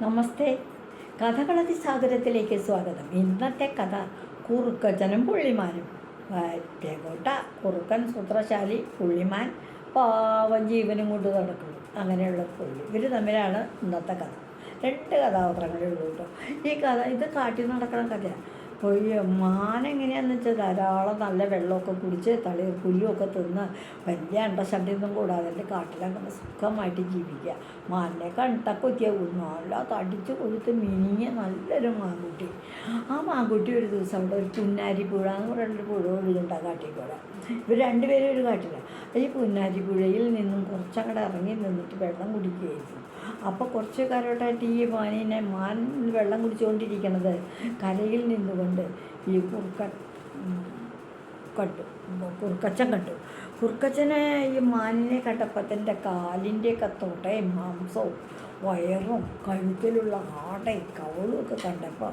നമസ്തേ. കഥകളതി സാഗരത്തിലേക്ക് സ്വാഗതം. ഇന്നത്തെ കഥ കുറുക്കച്ചനും പുള്ളിമാനും. തേക്കോട്ട കുറുക്കൻ സൂത്രശാലി പുള്ളിമാൻ പാവം ജീവനും കൊണ്ട് നടക്കുന്നു. അങ്ങനെയുള്ള പുള്ളി. ഇവർ തമ്മിലാണ് ഇന്നത്തെ കഥ. രണ്ട് കഥാപാത്രങ്ങളേ ഉള്ളൂ കേട്ടോ. ഈ കഥ ഇത് കാട്ടി നടക്കുന്ന കഥയാണ് അപ്പോൾ എങ്ങനെയാണെന്ന് വെച്ചാൽ ധാരാളം നല്ല വെള്ളമൊക്കെ കുടിച്ച് തളിർ പുല്ലുമൊക്കെ തിന്ന് വലിയ അണ്ടശബ്ദമൊന്നും കൂടാതെ എന്റെ കാട്ടിലങ്ങനെ സുഖമായിട്ട് ജീവിക്കുക. മാനിനെ കണ്ട നല്ല തടിച്ച് കൊടുത്ത് മിനിങ്ങിയ നല്ലൊരു മാൻകുട്ടി. ആ മാൻകുട്ടി ഒരു ദിവസം അവിടെ ഒരു പുന്നാരിപ്പുഴ എന്ന് പറയുന്നൊരു പുഴ ഒഴുകുണ്ട് കാട്ടിൽ കൂടെ. ഇവർ രണ്ടുപേരും ഒരു കാട്ടിലാണ് ഈ പുന്നാരിപ്പുഴയിൽ നിന്നും കുറച്ചങ്ങോട്ട് ഇറങ്ങി നിന്നിട്ട് വെള്ളം കുടിക്കുകയായിരുന്നു. അപ്പോൾ കുറച്ച് കാലമായിട്ട് ഈ മാനിനെ മാൻ വെള്ളം കുടിച്ചുകൊണ്ടിരിക്കണത് കരയിൽ നിന്നുകൊണ്ട് ഈ കുറുക്ക കണ്ടു കുറുക്കച്ചൻ കണ്ടു കുറുക്കച്ചനെ ഈ മാനിനെ കണ്ടപ്പത്തിന്റെ തന്റെ കാലിന്റെ കത്തോട്ടയും മാംസവും വയറും കഴുത്തിലുള്ള ആടയും കവളും ഒക്കെ കണ്ടപ്പോൾ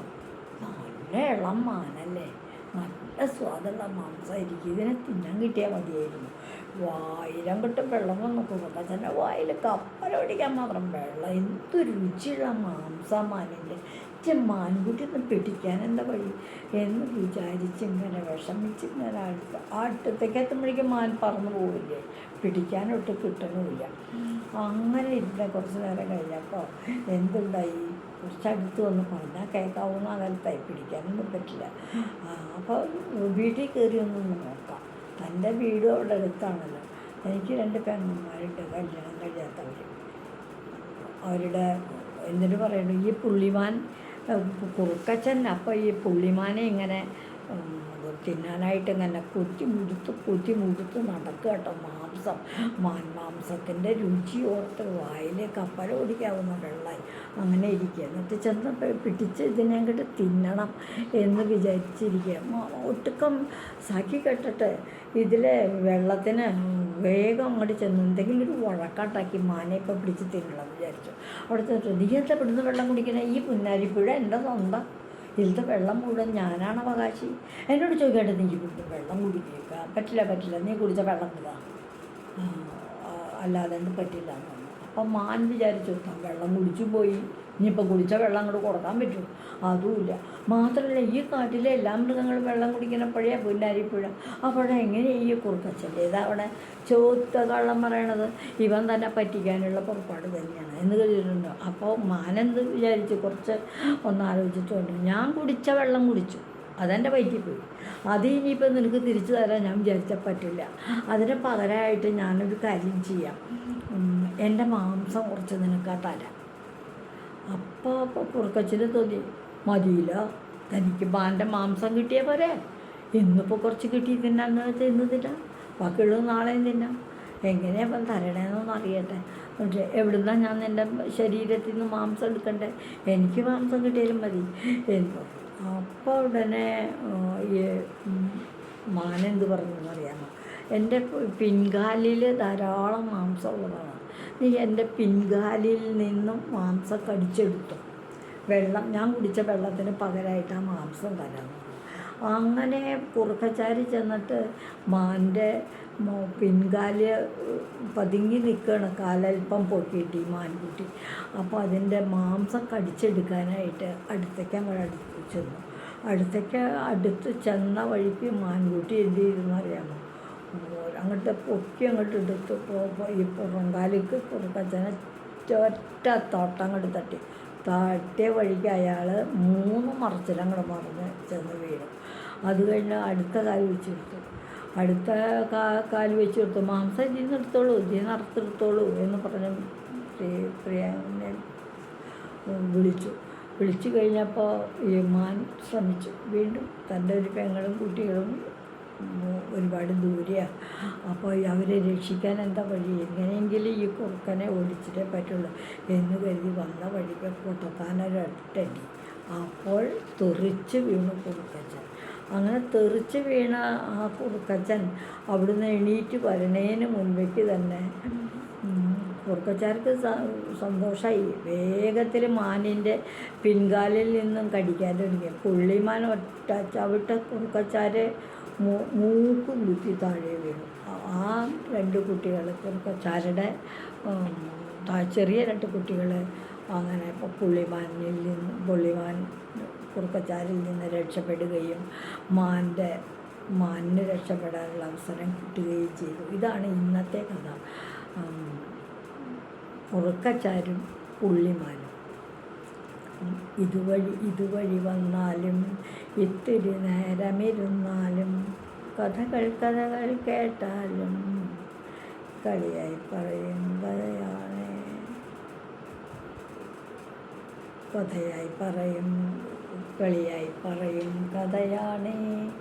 നല്ല ഇളം മാനല്ലേ. നല്ല സ്വാദുള്ള മാംസമായിരിക്കും ഇതിനെ തിന്നാൻ കിട്ടിയാൽ മതിയായിരുന്നു. വായിരം കിട്ടും വെള്ളം വന്നു തന്നെ വായിൽ കപ്പലോടിക്കാൻ മാത്രം വെള്ളം. എന്ത് രുചിയുള്ള മാംസം മാനിന്റെ. ഇച്ച മാൻകുട്ടി ഒന്ന് പിടിക്കാൻ എന്താ വഴി? എന്ന് വിചാരിച്ചിങ്ങനെ വിഷമിച്ചിങ്ങനെ അടുത്ത് ആ അടുത്തേക്ക് എത്തുമ്പോഴേക്കും മാൻ പറന്നു പോവില്ലേ? പിടിക്കാനൊട്ട് കിട്ടണമില്ല. അങ്ങനെ ഇരുന്ന കുറച്ച് നേരം കഴിഞ്ഞപ്പോൾ എന്തുണ്ടായി? കുറച്ചടുത്ത് വന്ന് പറഞ്ഞാൽ കേൾക്കാവുന്ന അകലത്തായി പിടിക്കാനൊന്നും പറ്റില്ല. അപ്പോൾ വീട്ടിൽ കയറി ഒന്ന് നോക്കാം. തന്റെ വീട് അവിടെ അടുത്താണല്ലോ. എനിക്ക് രണ്ട് പെങ്ങന്മാരുണ്ട്. കല്യാണം കഴിയാത്തവർ അവരുടെ എന്നിട്ട് പറയുന്നു ഈ പുള്ളിമാൻ കുറുക്കച്ചൻ അപ്പോൾ ഈ പുള്ളിമാനെ ഇങ്ങനെ തിന്നാനായിട്ട് ഇങ്ങനെ കുത്തി മുടുത്ത് കുത്തി മുടുത്ത് നടക്കുക കേട്ടോ മാംസം. മാൻ മാംസത്തിന്റെ രുചി ഓർത്ത് വായിൽ കപ്പല ഓടിക്കാവുന്ന വെള്ളമായി അങ്ങനെ ഇരിക്കുക. എന്നിട്ട് ചെന്ന് പിടിച്ച് ഇതിനെ അങ്ങോട്ട് തിന്നണം എന്ന് വിചാരിച്ചിരിക്കുക. ഒട്ടുക്കം സാക്കി കെട്ടിട്ട് ഇതിലെ വെള്ളത്തിന് വേഗം അങ്ങോട്ട് ചെന്ന് എന്തെങ്കിലും ഒരു വഴക്കാട്ടാക്കി മാനെ ഇപ്പം പിടിച്ച് തിന്നണം വിചാരിച്ചു. അവിടുത്തെ നീ എന്താ ഇവിടുന്ന് വെള്ളം കുടിക്കണേ? ഈ പുന്നാരിപ്പുഴ എന്റെ സ്വന്തം. ഇതിലത്തെ വെള്ളം മുഴുവൻ ഞാനാണ് അവകാശി. എന്നോട് ചോദിക്കട്ടെ നീ ഇവിടുന്ന് വെള്ളം കുടിക്കുക? പറ്റില്ല പറ്റില്ല. നീ കുടിച്ച വെള്ളം ഇതാ. ആ, ആ, അല്ലാതെ എന്ത് പറ്റില്ല എന്ന് പറഞ്ഞു. അപ്പം മാൻ വിചാരിച്ചു താൻ വെള്ളം കുടിച്ചു പോയി. ഇനിയിപ്പോൾ കുടിച്ച വെള്ളം അങ്ങോട്ട് കൊടുക്കാൻ പറ്റൂ. അതുമില്ല മാത്രമല്ല ഈ കാട്ടിലെ എല്ലാ മൃഗങ്ങളും വെള്ളം കുടിക്കുന്ന കുടിക്കുന്നപ്പോഴേ പുല്ലാരിപ്പുഴ അപ്പോൾ എങ്ങനെ ഈ കുറുക്കച്ചന്റെ ഇതാ അവിടെ ചോത്ത കള്ളം പറയണത്? ഇവൻ തന്നെ പറ്റിക്കാനുള്ള പുറപ്പാട് തന്നെയാണ് എന്ന് കരുതിയിട്ടുണ്ടോ. അപ്പോൾ മാനെന്ത് വിചാരിച്ചു? കുറച്ച് ഒന്ന് ആലോചിച്ചിട്ടുണ്ട് ഞാൻ കുടിച്ച വെള്ളം കുടിച്ചു. അതെന്റെ പോയി. അത് ഇനിയിപ്പോൾ നിനക്ക് തിരിച്ചു തരാൻ ഞാൻ വിചാരിച്ചാൽ പറ്റില്ല. അതിന് പകരമായിട്ട് ഞാനൊരു കാര്യം ചെയ്യാം. എന്റെ മാംസം കുറച്ച് നിനക്ക് തരാം. അപ്പോൾ അപ്പോൾ കുറുക്കച്ചിന് തോന്നി. മതിയില്ല. തനിക്ക് ബാന്റെ മാംസം കിട്ടിയ പോരെ. ഇന്നിപ്പോൾ കുറച്ച് കിട്ടി തിന്നാന്ന് വെച്ചാൽ ഇന്ന് തിന്നാം. ബാക്കിയുള്ളത് നാളെയും തിന്നാം. എങ്ങനെയാ ഇപ്പം തരണേന്നൊന്ന് അറിയട്ടെ. പക്ഷേ എവിടുന്നാണ് ഞാൻ എന്റെ ശരീരത്തിൽ നിന്ന് മാംസം എടുക്കണ്ടേ? എനിക്ക് മാംസം കിട്ടിയാലും മതി. എന്ന് അപ്പോൾ ഉടനെ ഈ മാനെന്ത് പറഞ്ഞു അറിയാമോ എന്റെ പിൻകാലിൽ ധാരാളം മാംസം ഉള്ളതാണ് നീ എന്റെ പിൻകാലിൽ നിന്നും മാംസം കടിച്ചെടുത്തു. വെള്ളം ഞാൻ കുടിച്ച വെള്ളത്തിന് പകരമായിട്ട് ആ മാംസം തരാൻ അങ്ങനെ കുറുക്കച്ചാരി ചെന്നിട്ട് മാന്റെ പിൻകാൽ പതുങ്ങി നിൽക്കുകയാണ് കാലൽപ്പം പൊക്കിയിട്ട് ഈ മാൻകുട്ടി അപ്പോൾ അതിന്റെ മാംസം കടിച്ചെടുക്കാനായിട്ട് അടുത്തേക്ക് അവൾ അടുത്ത് ചെന്നു. അടുത്തേക്ക് അടുത്ത് ചെന്ന വഴിക്ക് മാൻകുട്ടി എന്ത് ചെയ്തെന്ന് അറിയാമോ? അങ്ങോട്ട് പൊക്കി അങ്ങോട്ട് എടുത്ത് ഈ പുറങ്കാലിക്ക് കുറുക്കച്ചനെ ഒറ്റ തോട്ടം അങ്ങോട്ട് തട്ടി. തട്ടിയ വഴിക്ക് അയാൾ മൂന്ന് മറച്ചിലങ്ങൾ മറിഞ്ഞ് ചെന്ന് വീണു. അത് കഴിഞ്ഞ് അടുത്ത കാൽ വെച്ചെടുത്തു അടുത്ത കാ കാൽ വെച്ചെടുത്തു മാംസം ഇതിൽ നിന്ന് എടുത്തോളൂ ഇതിൽ നിന്ന് എന്ന് പറഞ്ഞ് പ്രിയ വിളിച്ചു. വിളിച്ചു കഴിഞ്ഞപ്പോൾ ഈ മാൻ ശ്രമിച്ചു. വീണ്ടും തന്റെ ഒരു പെങ്ങളും കുട്ടികളും ഒരുപാട് ദൂരെയാണ് അപ്പോൾ അവരെ രക്ഷിക്കാൻ എന്താ വഴി? എങ്ങനെയെങ്കിലും ഈ കുറുക്കനെ ഓടിച്ചിട്ടേ പറ്റുള്ളൂ എന്ന് കരുതി വന്ന വഴിക്ക് പൊട്ടത്താനൊരൊറ്റടി അപ്പോൾ തുറിച്ച് വീണു കുറുക്കച്ചൻ. അങ്ങനെ തെറിച്ച് വീണ ആ കുറുക്കച്ചൻ അവിടുന്ന് എണീറ്റ് വരണേന് മുൻപേക്ക് തന്നെ കുറുക്കച്ചാർക്ക് സന്തോഷമായി വേഗത്തിൽ മാനിന്റെ പിൻകാലിൽ നിന്നും കടിക്കാൻ തുടങ്ങി. പുള്ളിമാൻ ഒറ്റ ചവിട്ട കുറുക്കച്ചാരെ മൂക്കും കുത്തി താഴെ വീണു. ആ- രണ്ട് കുട്ടികൾ കുറുക്കച്ചാരുടെ ചെറിയ രണ്ട് കുട്ടികൾ അങ്ങനെ പുള്ളിമാനിൽ നിന്ന് പുള്ളിമാൻ കുറുക്കച്ചാലിൽ നിന്ന് രക്ഷപ്പെടുകയും മാന്റെ മാനിന് രക്ഷപ്പെടാനുള്ള അവസരം കിട്ടുകയും ചെയ്തു. ഇതാണ് ഇന്നത്തെ കഥ. കുറുക്കച്ചാരും പുള്ളിമാനും. ഇതുവഴി ഇതുവഴി വന്നാലും ഇത്തിരി നേരമിരുന്നാലും കഥകൾ കഥകൾ കേട്ടാലും കളിയായി പറയും കഥയാണ്. കഥയായി പറയും കളിയായി പറയും കഥയാണേ.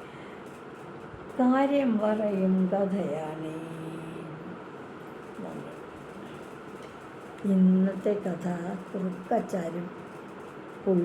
കാര്യം പറയും കഥയാണേ. ഇന്നത്തെ കഥ കുറുക്കച്ചാരും പുള്ളി